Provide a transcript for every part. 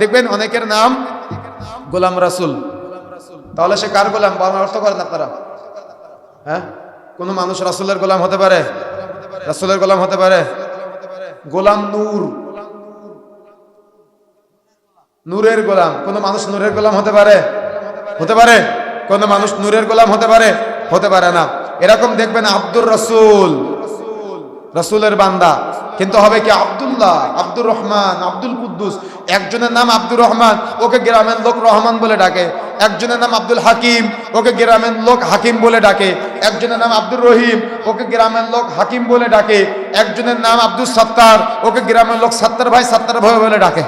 দেখবেন অনেকের নাম গোলাম রাসুল। তাহলে সে কার গোলাম? বাংলা অর্থ করেন আপনারা। হ্যাঁ? কোন মানুষ রাসুলের গোলাম হতে পারে? রাসুলের গোলাম হতে পারে? গোলাম নূর। নূরের গোলাম। কোন মানুষ নূরের গোলাম হতে পারে? হতে পারে। কোন মানুষ নূরের গোলাম হতে পারে? হতে পারে না। এরকম দেখবেন আব্দুর রসুল। রসুলের বান্দা। কিন্তু হবে কি আব্দুল্লাহ, আব্দুর রহমান, আব্দুল কুদ্দুস। একজনের নাম আব্দুর রহমান, ওকে গ্রামের লোক রহমান বলে ডাকে। একজনের নাম আব্দুল হাকিম, ওকে গ্রামের লোক হাকিম বলে ডাকে। একজনের নাম আব্দুর রহিম, ওকে গ্রামের লোক হাকিম বলে ডাকে। একজনের নাম আব্দুল সত্তার, ওকে গ্রামের লোক সত্তার ভাই সত্তার ভাই বলে ডাকে।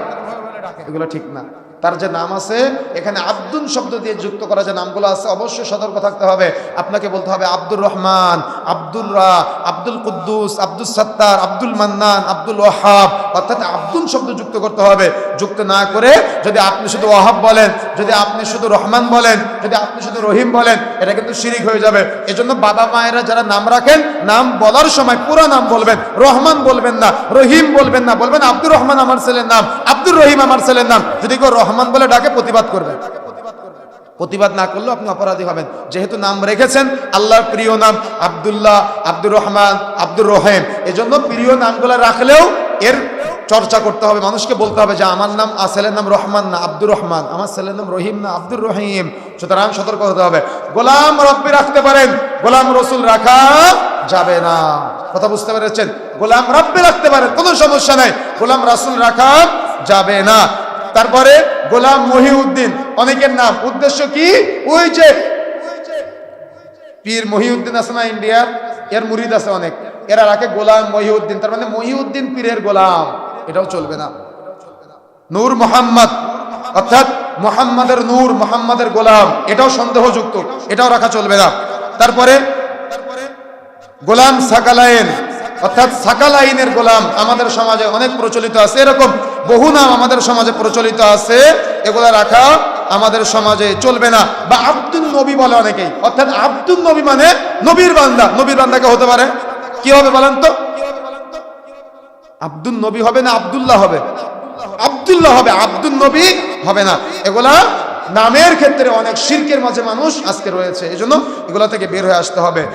এগুলো ঠিক না। তার যে নাম আছে, এখানে আব্দুল শব্দ দিয়ে যুক্ত করা যে নামগুলো আছে, অবশ্যই সতর্ক থাকতে হবে। আপনাকে বলতে হবে আব্দুর রহমান আব্দুল রা, আব্দুল কুদ্দুস আব্দুল সত্তার, আব্দুল মান্নান, আব্দুল ওয়াহাব। অর্থাৎ আব্দুল শব্দ যুক্ত করতে হবে। যুক্ত না করে যদি আপনি শুধু ওয়াহাব বলেন যদি আপনি শুধু রহমান বলেন, যদি আপনি শুধু রহিম বলেন, এটা কিন্তু শিরিক হয়ে যাবে। এজন্য বাবা মায়েরা যারা নাম রাখেন, নাম বলার সময় পুরো নাম বলবেন। রহমান বলবেন না, রহিম বলবেন না, বলবেন আব্দুর রহমান আমার ছেলের নাম, আব্দুর রহিম আমার ছেলের নাম। যদি কেউ রহমান বলে ডাকে, প্রতিবাদ করবেন প্রতিবাদ না করলেও আপনি অপরাধী হবেন। যেহেতু নাম রেখেছেন, আল্লাহর প্রিয় নাম আব্দুল্লাহ, আব্দুর রহমান, আব্দুর রহেম। এজন্য প্রিয় নামগুলো রাখলেও এর চর্চা করতে হবে মানুষকে বলতে হবে যে আমার নাম আ, ছেলের নাম রহমান না আব্দুর রহমান আমার ছেলের নাম রহিম না আব্দুর রহিম। সুতরাং সতর্ক হতে হবে। গোলাম রব্বি রাখতে পারেন গোলাম রসুল রাখা যাবে না। কথা বুঝতে পেরেছেন? গোলাম রব্বি রাখতে পারেন কোনো সমস্যা নাই। গোলাম রাসুল রাখা যাবে না। তারপরে গোলাম মহিউদ্দিন অনেকের নাম উদ্দেশ্য কি? ওই যে পীর মহিউদ্দিন আছে না ইন্ডিয়ার? এর মুরিদ আছে অনেক। এরা রাখে গোলাম মহিউদ্দিন তার মানে মহিউদ্দিন পীরের গোলাম। এটাও চলবে না। নূর মোহাম্মদ, অর্থাৎ মোহাম্মদের নূর, মোহাম্মদের গোলাম, এটাও সন্দেহযুক্ত, এটাও রাখা চলবে না। তারপরে গোলাম সাকালাইন অর্থাৎ সাকালাইনের গোলাম আমাদের সমাজে অনেক প্রচলিত আছে, এরকম বহু নাম আমাদের সমাজে প্রচলিত আছে, এগুলা রাখা আমাদের সমাজে চলবে না। বা আব্দুল নবী বলে অনেকেই, অর্থাৎ আব্দুল নবী মানে নবীর বান্দা। নবীর বান্দাকে হতে পারে, কি হবে বলেন তো? আব্দুল নবী হবে না আবদুল্লাহ হবে? আবদুল্লাহ হবে, আব্দুল নবী হবে না। এগুলা নামের ক্ষেত্রে অনেক শিল্পের মাঝে মানুষ আজকে রয়েছে। এজন্য এগুলা থেকে বের হয়ে আসতে হবে।